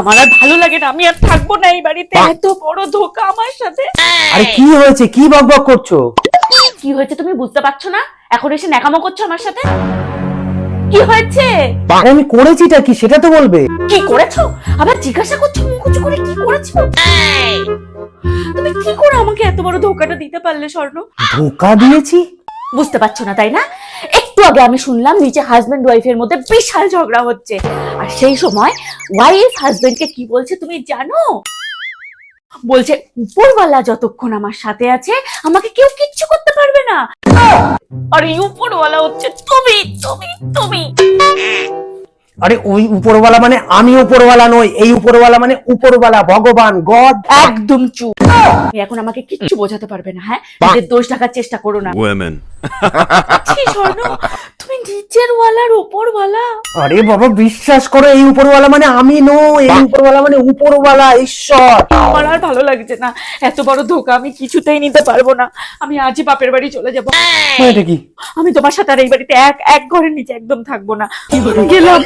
আমার আর ভালো লাগে না আমি আর থাকব না এই বাড়িতে। এত বড় ধোকা আমার সাথে। আরে কি হয়েছে? কি বক বক করছ? কি হয়েছে তুমি বুঝতে পারছ না? এখন এসে ন্যাকামো করছ আমার সাথে? কি হয়েছে? আরে আমি করেছিটা কি? সেটা তো বলবে। কি করেছ? আবার জিজ্ঞাসা করছ মুখ উঁচু করে কি করেছ? তুমি কি করে আমাকে এত বড় ধোকাটা দিতে পারলে স্বর্ণ? ধোকা দিয়েছি? বুঝতে পারছ না তাই না? একটু আগে আমি শুনলাম নিচে হাজবেন্ড ওয়াইফের মধ্যে বিশাল ঝগড়া হচ্ছে। আর সেই সময় ওয়াইফ হাজবেন্ডকে কি বলছে তুমি জানো? বলছে উপরওয়ালা যতক্ষণ আমার সাথে আছে আমাকে কেউ কিচ্ছু করতে পারবে না। আর এই উপরওয়ালা হচ্ছে তুমি তুমি তুমি। আরে ওই উপরওয়ালা মানে আমি উপরওয়ালা নই এই উপরওয়ালা মানে উপরওয়ালা ভগবান গড। একদম চুপ। এখন আমাকে কিচ্ছু বোঝাতে পারবে না হ্যাঁ? নিজের দোষ ঢাকার চেষ্টা করো না। স্বর্ণ তুমি নিচের ওয়ালার উপরওয়ালা। আরে বাবা বিশ্বাস করো এই উপরওয়ালা মানে আমি নই এই উপরওয়ালা মানে উপরওয়ালা ঈশ্বর। আমার আর ভালো লাগছে না। এত বড় ধোকা আমি কিছুতেই নিতে পারব না। আমি আজই বাপের বাড়ি চলে যাব। এটা কি? আমি তোমার সাথে আর এই বাড়িতে এক এক ঘরের নিচে একদম থাকব না। গেলাম।